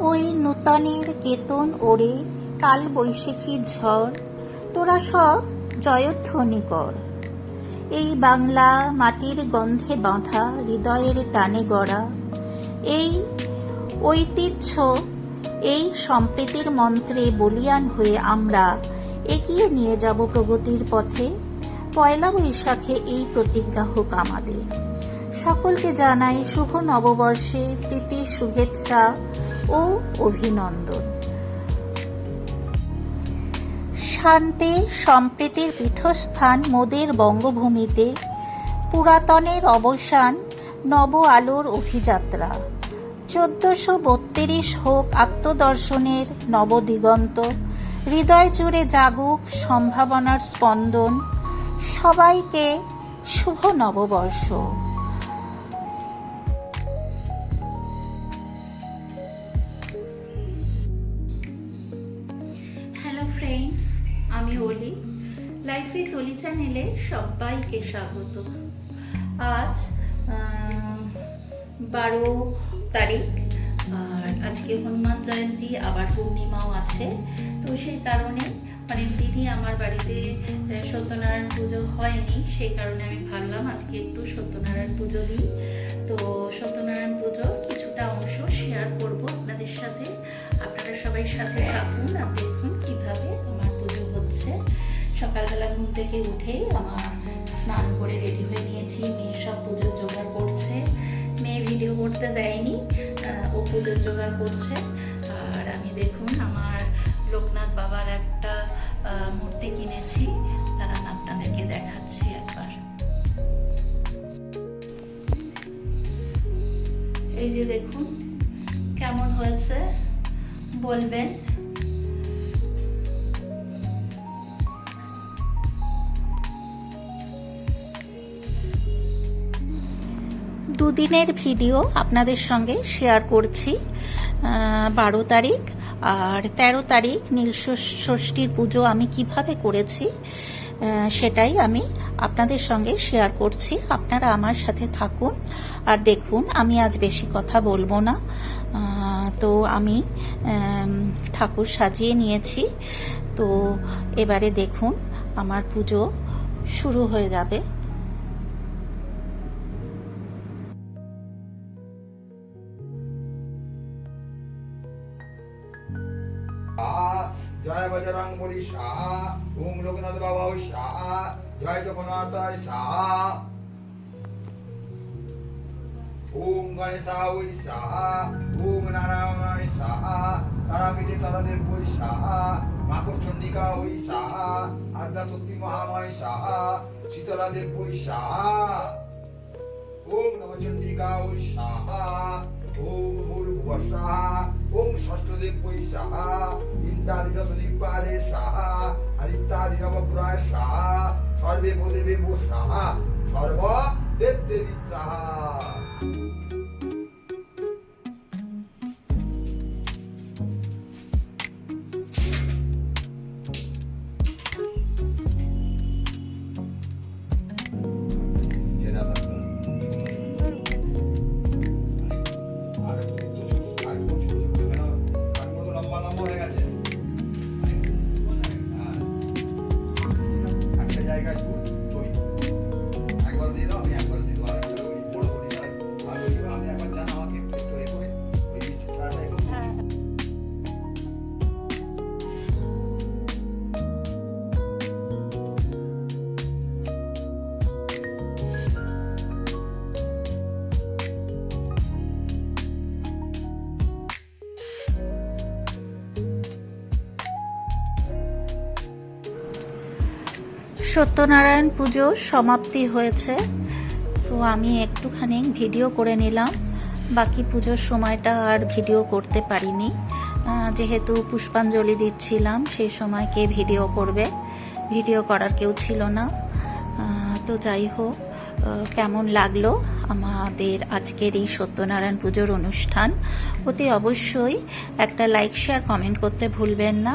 ওই নূতনের কেতন ওড়ে কাল বৈশাখীর ঝড়। তোরা সব জয়ধ্বনি কর এই বাংলা মাটির গন্ধে বাঁধা হৃদয়ের টানে গড়া। এই ঐতিহ্য, এই সম্প্রীতির মন্ত্রে বলিয়ান হয়ে আমরা এগিয়ে নিয়ে যাব প্রগতির পথে। পয়লা বৈশাখে এই প্রতিজ্ঞা হোক আমাদের। সকলকে জানাই শুভ নববর্ষে প্রীতি, শুভেচ্ছা। ও অভিনন্দন। শান্তি সম্প্রীতির পীঠস্থান মোদের বঙ্গভূমিতে। পুরাতনের অবসান, নব আলোর অভিযাত্রা। চোদ্দশো বত্রিশ হোক আত্মদর্শনের নবদিগন্ত হৃদয় জুড়ে জাগুক সম্ভাবনার স্পন্দন। সবাইকে শুভ নববর্ষ। তলি চ্যানেলে সবাইকে স্বাগত। আজ বারো তারিখ, আর আজকে হনুমান জয়ন্তী, আবার পূর্ণিমাও আছে। তো সেই কারণে অনেক দিনই আমার বাড়িতে সত্যনারায়ণ পুজো হয়নি, সেই কারণে আমি ভাবলাম আজকে একটু সত্যনারায়ণ পুজো দিই। তো সত্যনারায়ণ পুজো কিছুটা অংশ শেয়ার করব আপনাদের সাথে। আপনারা সবাই সাথে থাকুন আর দেখুন কীভাবে আমার পুজো হচ্ছে। সকালবেলা ঘুম থেকে উঠেই আমার স্নান করে রেডি হয়ে নিয়েছি। মেয়ে সব পুজোর জোগাড় করছে। মেয়ে ভিডিও করতে দেয়নি ও পুজোর জোগাড় করছে। আর আমি দেখুন, আমার লোকনাথ বাবার একটা মূর্তি কিনেছি। তারা আপনাদেরকে দেখাচ্ছি একবার। এই যে দেখুন, কেমন হয়েছে? বলবেন। দুদিনের ভিডিও আপনাদের সঙ্গে শেয়ার করছি বারো তারিখ আর তেরো তারিখ নীল ষষ্ঠীর পুজো আমি কীভাবে করেছি সেটাই আমি আপনাদের সঙ্গে শেয়ার করছি। আপনারা আমার সাথে থাকুন আর দেখুন, আমি আজ বেশি কথা বলব না। তো আমি ঠাকুর সাজিয়ে নিয়েছি। তো এবারে দেখুন, আমার পুজো শুরু হয়ে যাবে। জয় বজরং বলি সাহা, ওম লোকনাথ বাবা ওই সাহা, জয় জগন্নাথ সাহা। ওম গণেশা ওই সাহা, ওম নারায়ণ সাহা তারাপীঠে সাহা, মাকড় চন্ডিকা ওই সাহা, আদ্যা মহাময় সাহা, শীতলা দেব সাহা। ওম নবচন্ডিকা ওই সাহা, ওম ভূর্ভুবঃ সাহা ওম ষষ্ঠদেব বৈ সাহা ইন্দ্রাদি দশনিপারে সাহা আদিত্যাদি নবগ্রহ সাহা, সর্বে ভূদেবে বো সাহা, সর্ব দেব দেবী সাহা। সত্যনারায়ণ পুজো সমাপ্তি হয়েছে। তো আমি একটুখানি ভিডিও করে নিলাম। বাকি পুজোর সময়টা আর ভিডিও করতে পারিনি। যেহেতু পুষ্পাঞ্জলি দিচ্ছিলাম, সেই সময় কে ভিডিও করবে? ভিডিও করার কেউ ছিল না। তো যাই হোক কেমন লাগল? আমাদের আজকের এই সত্যনারায়ণ পুজোর অনুষ্ঠান। অতি অবশ্যই একটা লাইক শেয়ার কমেন্ট করতে ভুলবেন না।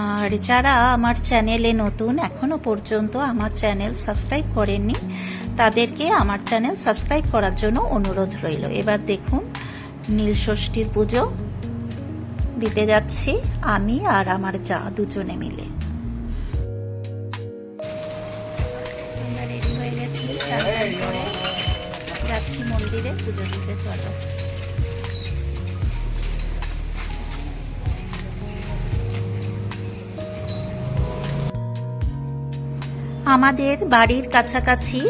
আর যারা আমার চ্যানেলে নতুন, এখনও পর্যন্ত আমার চ্যানেল সাবস্ক্রাইব করেননি, তাদেরকে আমার চ্যানেল সাবস্ক্রাইব করার জন্য অনুরোধ রইল। এবার দেখুন, নীল ষষ্ঠীর পুজো দিতে যাচ্ছি আমি আর আমার যা দুজনে মিলে। মন্দিরে পুজো দিতে চলো। আমাদের বাড়ির কাছাকাছি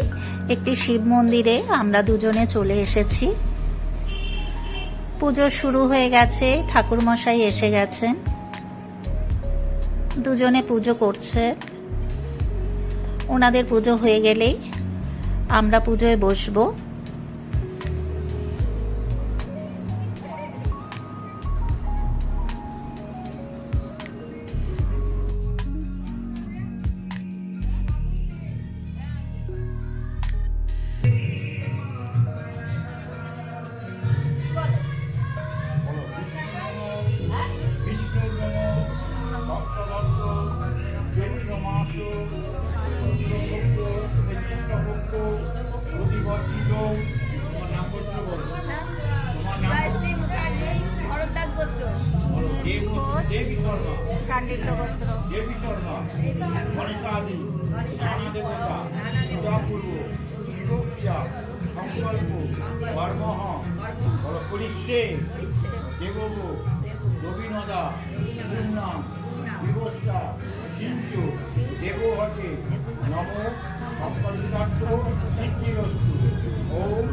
একটি শিব মন্দিরে আমরা দুজনে চলে এসেছি। পুজো শুরু হয়ে গেছে, ঠাকুরমশাই এসে গেছেন। দুজনে পুজো করছে। ওনাদের পুজো হয়ে গেলেই আমরা পুজোয় বসবো। রবীনদা পূর্ণাম বিবস্তা সিন্ধু দেবহটে নম সংকল্পিতার্থ সিদ্ধিরস্তু ওম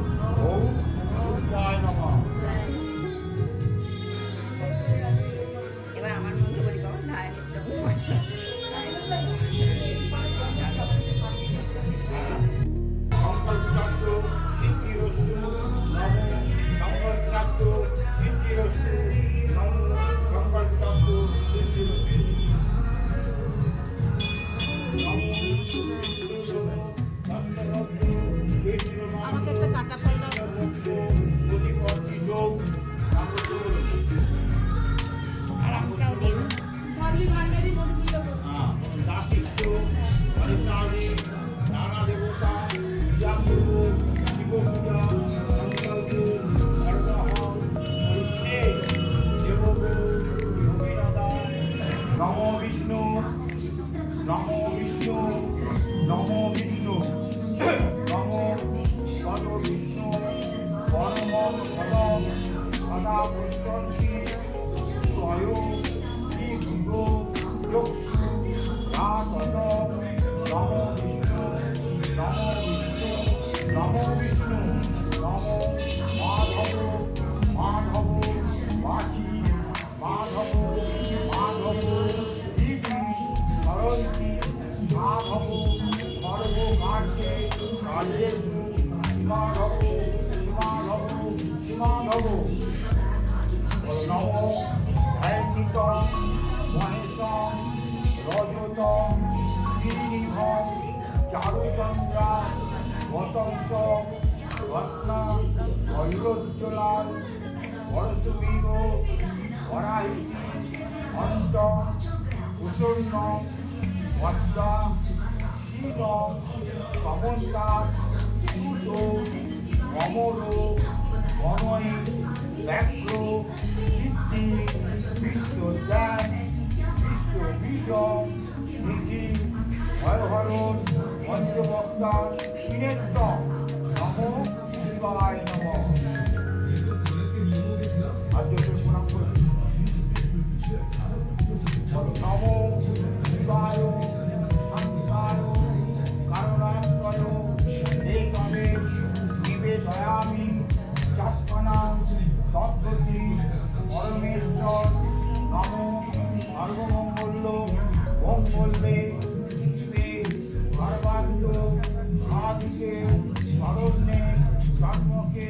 চারুচন্দ্রা বতন্ত ঘটনা ভৈরজ্জলাল সরস্বতীব অরাহি অন্ত কুসর্ণ ভদ্রা 1번 검은닭, 수조, 검어로, 원호인, 맥로, 미티, 미쇼단, 미쇼미정, 미티, 활활온, 원주먹단, 이랬어. 너무 즐거워요, 너무. জন্মকে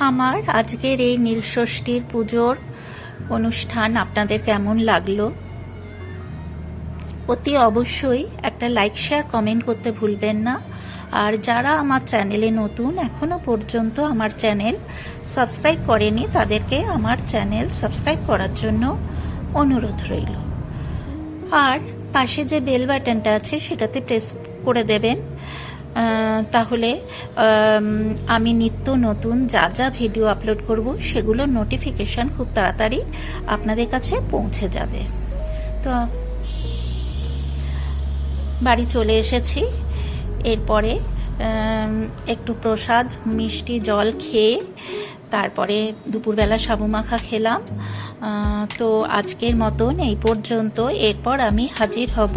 আমার আজকের এই নীলষষ্ঠীর পুজোর অনুষ্ঠান আপনাদের কেমন লাগল? অতি অবশ্যই একটা লাইক শেয়ার কমেন্ট করতে ভুলবেন না। আর যারা আমার চ্যানেলে নতুন, এখনও পর্যন্ত আমার চ্যানেল সাবস্ক্রাইব করেনি, তাদেরকে আমার চ্যানেল সাবস্ক্রাইব করার জন্য অনুরোধ রইল। আর পাশে যে বেল বাটনটা আছে, সেটাতে প্রেস করে দেবেন। তাহলে, আমি নিত্য নতুন যা যা ভিডিও আপলোড করব সেগুলোর নোটিফিকেশন খুব তাড়াতাড়ি আপনাদের কাছে পৌঁছে যাবে। তো, বাড়ি চলে এসেছি। এরপরে একটু প্রসাদ, মিষ্টি, জল খেয়ে তারপরে দুপুরবেলা সাবু মাখা খেলাম। তো আজকের মতন এই পর্যন্ত। এরপর আমি হাজির হব